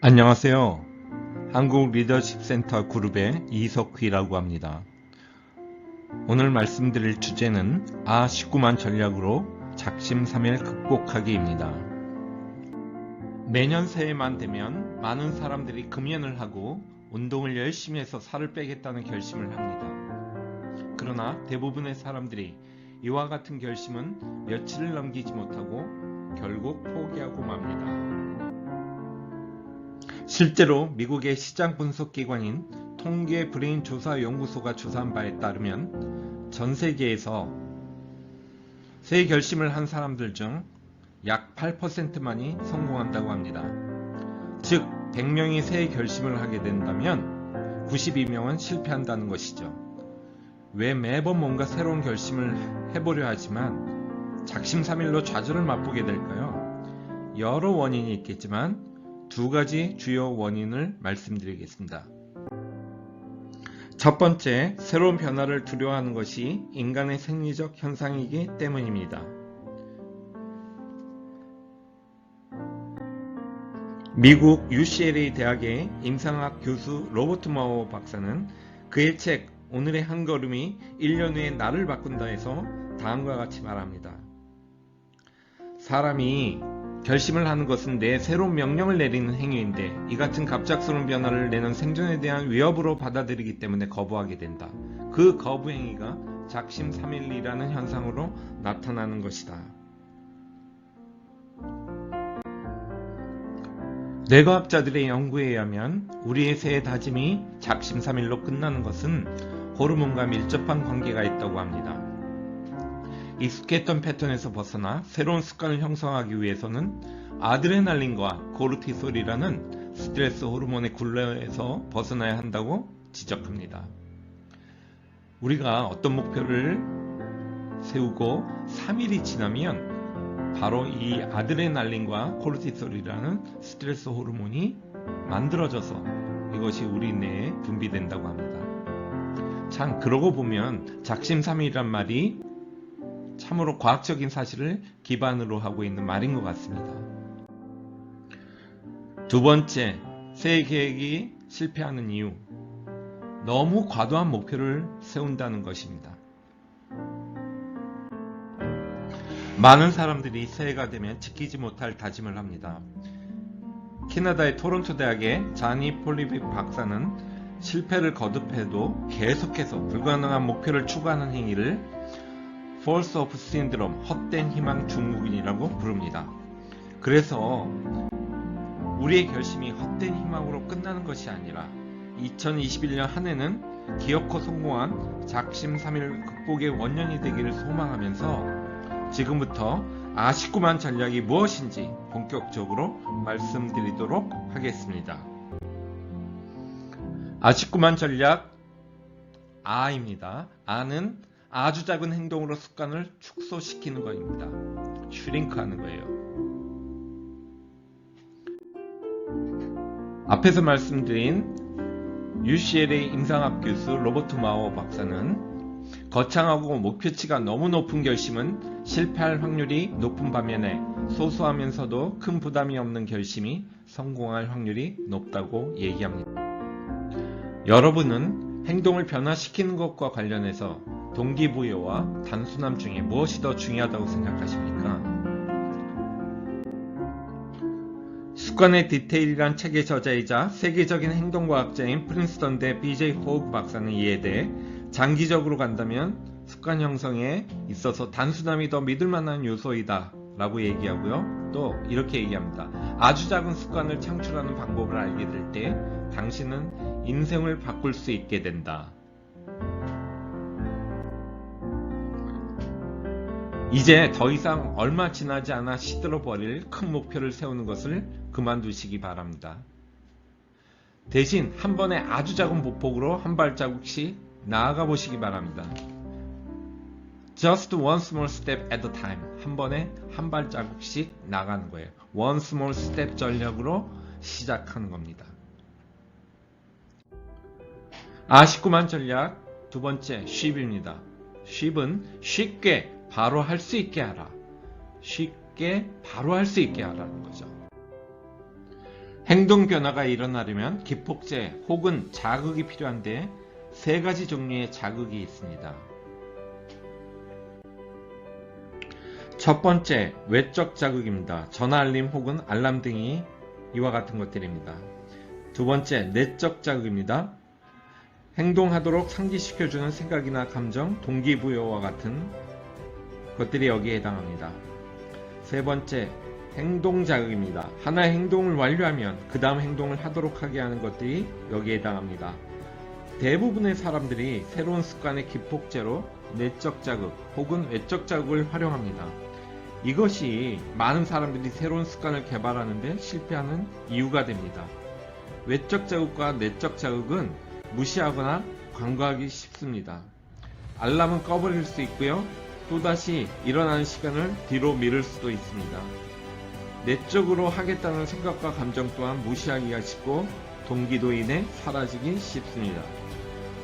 안녕하세요. 한국 리더십 센터 그룹의 이석휘라고 합니다. 오늘 말씀드릴 주제는 아19만 전략으로 작심삼일 극복하기입니다. 매년 새해만 되면 많은 사람들이 금연을 하고 운동을 열심히 해서 살을 빼겠다는 결심을 합니다. 그러나 대부분의 사람들이 이와 같은 결심은 며칠을 넘기지 못하고 실제로 미국의 시장 분석 기관인 통계 브레인 조사 연구소가 조사한 바에 따르면 전 세계에서 새 결심을 한 사람들 중 약 8%만이 성공한다고 합니다. 즉, 100명이 새 결심을 하게 된다면 92명은 실패한다는 것이죠. 왜 매번 뭔가 새로운 결심을 해보려 하지만 작심삼일로 좌절을 맛보게 될까요? 여러 원인이 있겠지만 두 가지 주요 원인을 말씀드리겠습니다. 첫 번째, 새로운 변화를 두려워하는 것이 인간의 생리적 현상이기 때문입니다. 미국 UCLA 대학의 임상학 교수 로버트 마워 박사는 그의 책 오늘의 한 걸음이 1년 후에 나를 바꾼다에서 다음과 같이 말합니다. 사람이 결심을 하는 것은 내 새로운 명령을 내리는 행위인데 이 같은 갑작스러운 변화를 내는 생존에 대한 위협으로 받아들이기 때문에 거부하게 된다. 그 거부 행위가 작심 삼일이라는 현상으로 나타나는 것이다. 뇌과학자들의 연구에 의하면 우리의 새해 다짐이 작심 삼일로 끝나는 것은 호르몬과 밀접한 관계가 있다고 합니다. 익숙했던 패턴에서 벗어나 새로운 습관을 형성하기 위해서는 아드레날린과 코르티솔이라는 스트레스 호르몬의 굴레에서 벗어나야 한다고 지적합니다. 우리가 어떤 목표를 세우고 3일이 지나면 바로 이 아드레날린과 코르티솔이라는 스트레스 호르몬이 만들어져서 이것이 우리 뇌에 분비된다고 합니다. 참 그러고 보면 작심삼일이란 말이 참으로 과학적인 사실을 기반으로 하고 있는 말인 것 같습니다. 두 번째, 새해 계획이 실패하는 이유. 너무 과도한 목표를 세운다는 것입니다. 많은 사람들이 새해가 되면 지키지 못할 다짐을 합니다. 캐나다의 토론토 대학의 자니 폴리빅 박사는 실패를 거듭해도 계속해서 불가능한 목표를 추구하는 행위를 Force of Syndrome, 헛된 희망 증후군이라고 부릅니다. 그래서 우리의 결심이 헛된 희망으로 끝나는 것이 아니라 2021년 한 해는 기어코 성공한 작심삼일 극복의 원년이 되기를 소망하면서 지금부터 아19만 전략이 무엇인지 본격적으로 말씀드리도록 하겠습니다. 아19만 전략 아입니다. 아는 아주 작은 행동으로 습관을 축소시키는 것입니다. 슈링크하는 거예요. 앞에서 말씀드린 UCLA 임상학 교수 로버트 마워 박사는 거창하고 목표치가 너무 높은 결심은 실패할 확률이 높은 반면에 소소하면서도 큰 부담이 없는 결심이 성공할 확률이 높다고 얘기합니다. 여러분은 행동을 변화시키는 것과 관련해서 동기부여와 단순함 중에 무엇이 더 중요하다고 생각하십니까? 습관의 디테일이란 책의 저자이자 세계적인 행동과학자인 프린스턴 대 BJ 호그 박사는 이에 대해 장기적으로 간다면 습관 형성에 있어서 단순함이 더 믿을 만한 요소이다 라고 얘기하고요. 또 이렇게 얘기합니다. 아주 작은 습관을 창출하는 방법을 알게 될 때 당신은 인생을 바꿀 수 있게 된다. 이제 더 이상 얼마 지나지 않아 시들어 버릴 큰 목표를 세우는 것을 그만두시기 바랍니다. 대신 한 번에 아주 작은 보폭으로 한 발자국씩 나아가 보시기 바랍니다. Just one small step at a time. 한 번에 한 발자국씩 나가는 거예요. One small step 전략으로 시작하는 겁니다. 아19만 전략 두 번째 쉽입니다. 쉽은 쉽게 바로 할 수 있게 하라. 쉽게 바로 할 수 있게 하라는 거죠. 행동 변화가 일어나려면 기폭제 혹은 자극이 필요한데 세 가지 종류의 자극이 있습니다. 첫 번째, 외적 자극입니다. 전화 알림 혹은 알람 등이 이와 같은 것들입니다. 두 번째, 내적 자극입니다. 행동하도록 상기시켜주는 생각이나 감정, 동기부여와 같은 것들이 여기에 해당합니다. 세 번째, 행동 자극입니다. 하나의 행동을 완료하면 그 다음 행동을 하도록 하게 하는 것들이 여기에 해당합니다. 대부분의 사람들이 새로운 습관의 기폭제로 내적 자극 혹은 외적 자극을 활용합니다. 이것이 많은 사람들이 새로운 습관을 개발하는데 실패하는 이유가 됩니다. 외적 자극과 내적 자극은 무시하거나 간과하기 쉽습니다. 알람은 꺼버릴 수 있고요. 또다시 일어나는 시간을 뒤로 미룰 수도 있습니다. 내적으로 하겠다는 생각과 감정 또한 무시하기가 쉽고 동기도 인해 사라지기 쉽습니다.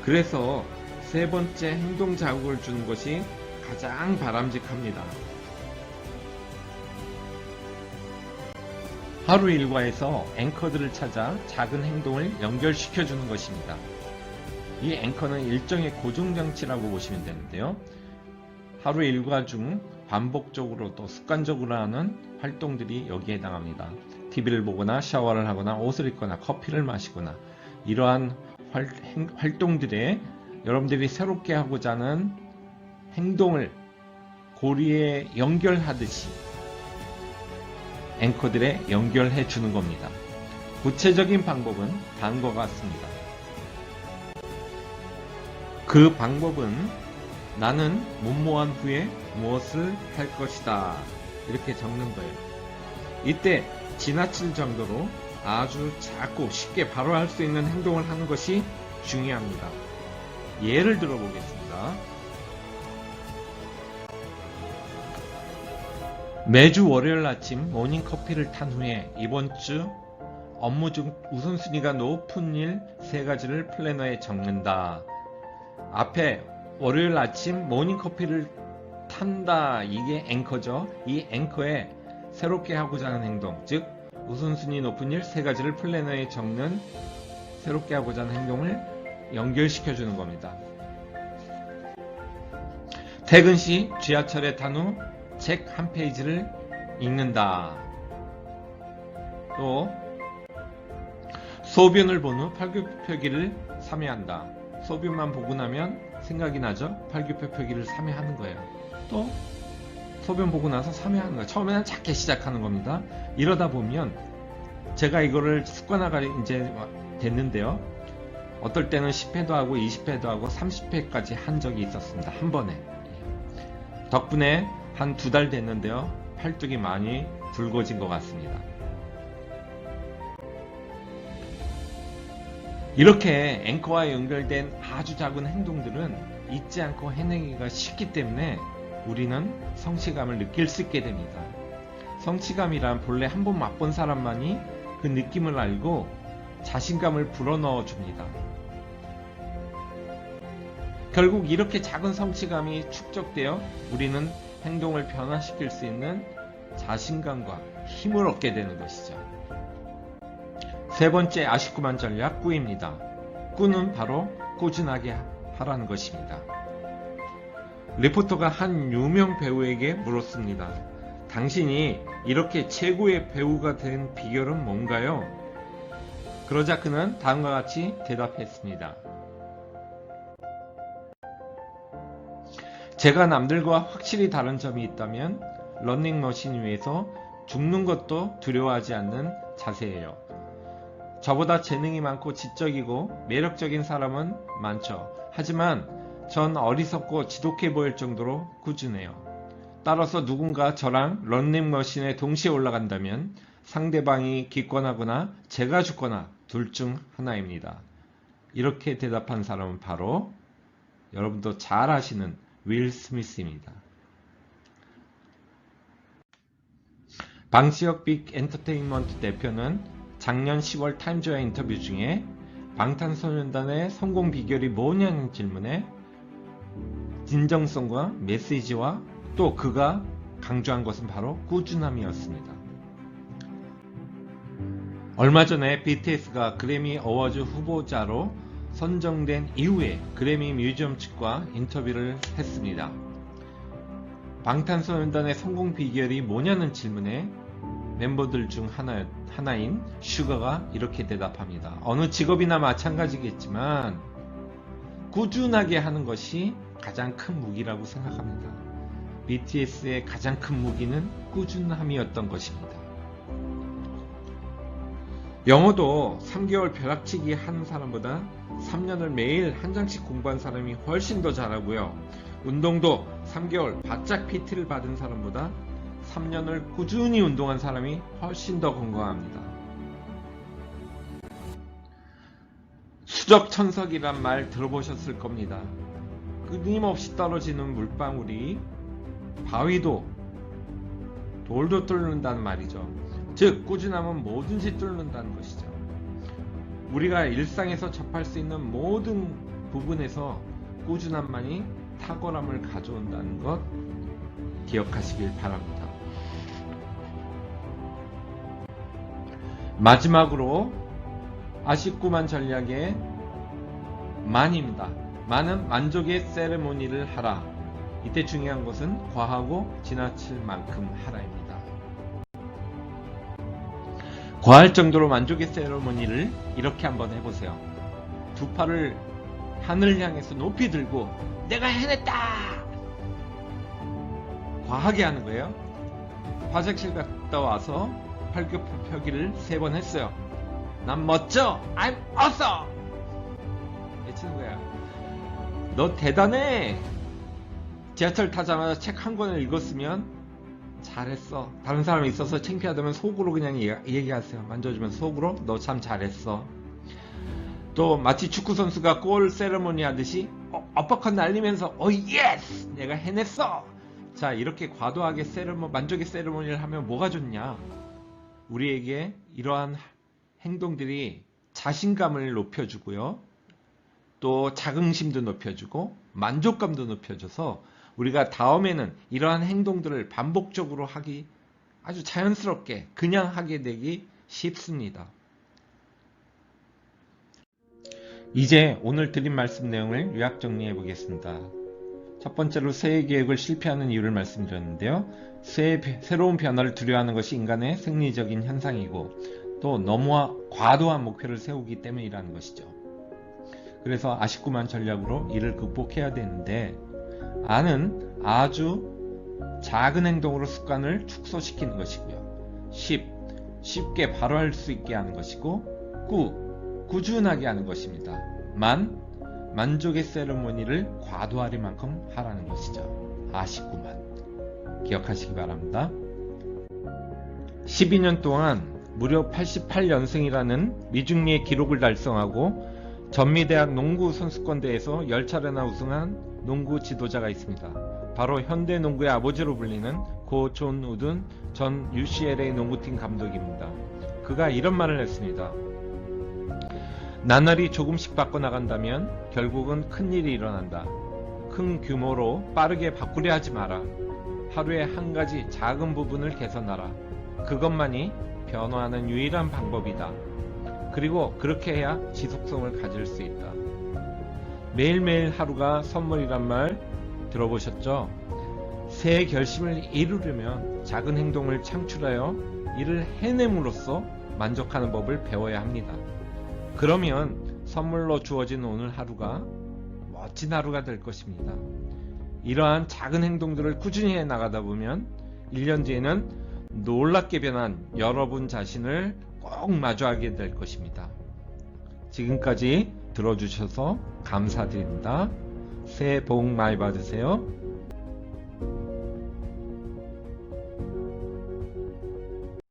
그래서 세 번째 행동 자극을 주는 것이 가장 바람직합니다. 하루 일과에서 앵커들을 찾아 작은 행동을 연결시켜 주는 것입니다. 이 앵커는 일정의 고정장치라고 보시면 되는데요. 하루 일과 중 반복적으로 또 습관적으로 하는 활동들이 여기에 해당합니다. TV를 보거나 샤워를 하거나 옷을 입거나 커피를 마시거나 이러한 활, 행, 활동들에 여러분들이 새롭게 하고자 하는 행동을 고리에 연결하듯이 앵커들에 연결해 주는 겁니다. 구체적인 방법은 다음과 같습니다. 그 방법은 나는 문모한 후에 무엇을 할 것이다. 이렇게 적는 거예요. 이때 지나칠 정도로 아주 작고 쉽게 바로 할 수 있는 행동을 하는 것이 중요합니다. 예를 들어 보겠습니다. 매주 월요일 아침 모닝 커피를 탄 후에 이번 주 업무 중 우선순위가 높은 일 세 가지를 플래너에 적는다. 앞에 월요일 아침 모닝커피를 탄다. 이게 앵커죠. 이 앵커에 새롭게 하고자 하는 행동, 즉 우선순위 높은 일 세 가지를 플래너에 적는 새롭게 하고자 하는 행동을 연결시켜 주는 겁니다. 퇴근 시 지하철에 탄 후 책 한 페이지를 읽는다. 또 소변을 본 후 팔굽혀펴기를 3회 한다. 소변만 보고 나면 생각이 나죠? 팔굽혀펴기를 3회 하는 거예요. 또 소변 보고 나서 3회 하는 거예요. 처음에는 작게 시작하는 겁니다. 이러다 보면 제가 이거를 습관화가 이제 됐는데요. 어떨 때는 10회도 하고 20회도 하고 30회까지 한 적이 있었습니다. 한 번에. 덕분에 한 두 달 됐는데요. 팔뚝이 많이 굵어진 것 같습니다. 이렇게 앵커와 연결된 아주 작은 행동들은 잊지 않고 해내기가 쉽기 때문에 우리는 성취감을 느낄 수 있게 됩니다. 성취감이란 본래 한 번 맛본 사람만이 그 느낌을 알고 자신감을 불어넣어 줍니다. 결국 이렇게 작은 성취감이 축적되어 우리는 행동을 변화시킬 수 있는 자신감과 힘을 얻게 되는 것이죠. 세 번째 아쉽구만 전략 꾸입니다. 꾸는 바로 꾸준하게 하라는 것입니다. 리포터가 한 유명 배우에게 물었습니다. 당신이 이렇게 최고의 배우가 된 비결은 뭔가요? 그러자 그는 다음과 같이 대답했습니다. 제가 남들과 확실히 다른 점이 있다면 런닝머신 위에서 죽는 것도 두려워하지 않는 자세예요. 저보다 재능이 많고 지적이고 매력적인 사람은 많죠. 하지만 전 어리석고 지독해 보일 정도로 꾸준해요. 따라서 누군가 저랑 런닝머신에 동시에 올라간다면 상대방이 기권하거나 제가 죽거나 둘 중 하나입니다. 이렇게 대답한 사람은 바로 여러분도 잘 아시는 윌 스미스입니다. 방시혁 빅 엔터테인먼트 대표는 작년 10월 타임즈와 인터뷰 중에 방탄소년단의 성공 비결이 뭐냐는 질문에 진정성과 메시지와 또 그가 강조한 것은 바로 꾸준함이었습니다. 얼마 전에 BTS가 그래미 어워즈 후보자로 선정된 이후에 그래미 뮤지엄 측과 인터뷰를 했습니다. 방탄소년단의 성공 비결이 뭐냐는 질문에 멤버들 중 하나, 하나인 슈가가 이렇게 대답합니다. 어느 직업이나 마찬가지겠지만 꾸준하게 하는 것이 가장 큰 무기라고 생각합니다. BTS의 가장 큰 무기는 꾸준함이었던 것입니다. 영어도 3개월 벼락치기 한 사람보다 3년을 매일 한 장씩 공부한 사람이 훨씬 더 잘하고요. 운동도 3개월 바짝 PT를 받은 사람보다 3년을 꾸준히 운동한 사람이 훨씬 더 건강합니다. 수적 천석이란 말 들어보셨을 겁니다. 끊임없이 떨어지는 물방울이 바위도 돌도 뚫는다는 말이죠. 즉 꾸준함은 뭐든지 뚫는다는 것이죠. 우리가 일상에서 접할 수 있는 모든 부분에서 꾸준함만이 탁월함을 가져온다는 것 기억하시길 바랍니다. 마지막으로 아쉽구만 전략의 만입니다. 만은 만족의 세레모니를 하라. 이때 중요한 것은 과하고 지나칠 만큼 하라입니다. 과할 정도로 만족의 세레모니를 이렇게 한번 해보세요. 두 팔을 하늘 향해서 높이 들고 내가 해냈다! 과하게 하는 거예요. 화장실 갔다 와서 팔굽혀펴기를 세번 했어요. 난 멋져! I'm awesome! 외치는 거야. 너 대단해! 지하철 타자마자 책 한 권을 읽었으면 잘했어. 다른 사람이 있어서 창피하다면 속으로 그냥 얘기하세요. 만져주면서 속으로 너 참 잘했어. 또 마치 축구 선수가 골 세레모니 하듯이 어, 압박한 날리면서 어 예스 내가 해냈어. 자 이렇게 과도하게 세레모 만족의 세레모니를 하면 뭐가 좋냐? 우리에게 이러한 행동들이 자신감을 높여주고요. 또 자긍심도 높여주고 만족감도 높여줘서 우리가 다음에는 이러한 행동들을 반복적으로 하기 아주 자연스럽게 그냥 하게 되기 쉽습니다. 이제 오늘 드린 말씀 내용을 요약 정리해 보겠습니다. 첫 번째로 새해 계획을 실패하는 이유를 말씀드렸는데요. 새해, 새로운 변화를 두려워하는 것이 인간의 생리적인 현상이고 또 너무 과도한 목표를 세우기 때문이라는 것이죠. 그래서 아쉽구만 전략으로 이를 극복해야 되는데 아는 아주 작은 행동으로 습관을 축소시키는 것이고요. 10. 쉽게 바로 할 수 있게 하는 것이고 9. 꾸준하게 하는 것입니다. 만. 만족의 세레모니를 과도하리 만큼 하라는 것이죠. 아쉽구만. 기억하시기 바랍니다. 12년 동안 무려 88연승이라는 미중리의 기록을 달성하고 전미대학 농구 선수권대회에서 10차례나 우승한 농구 지도자가 있습니다. 바로 현대 농구의 아버지로 불리는 고 존 우든 전 UCLA 농구팀 감독입니다. 그가 이런 말을 했습니다. 나날이 조금씩 바꿔나간다면 결국은 큰일이 일어난다. 큰 규모로 빠르게 바꾸려 하지 마라. 하루에 한 가지 작은 부분을 개선하라. 그것만이 변화하는 유일한 방법이다. 그리고 그렇게 해야 지속성을 가질 수 있다. 매일매일 하루가 선물이란 말 들어보셨죠? 새 결심을 이루려면 작은 행동을 창출하여 이를 해냄으로써 만족하는 법을 배워야 합니다. 그러면 선물로 주어진 오늘 하루가 멋진 하루가 될 것입니다. 이러한 작은 행동들을 꾸준히 해 나가다 보면 1년 뒤에는 놀랍게 변한 여러분 자신을 꼭 마주하게 될 것입니다. 지금까지 들어주셔서 감사드립니다. 새해 복 많이 받으세요.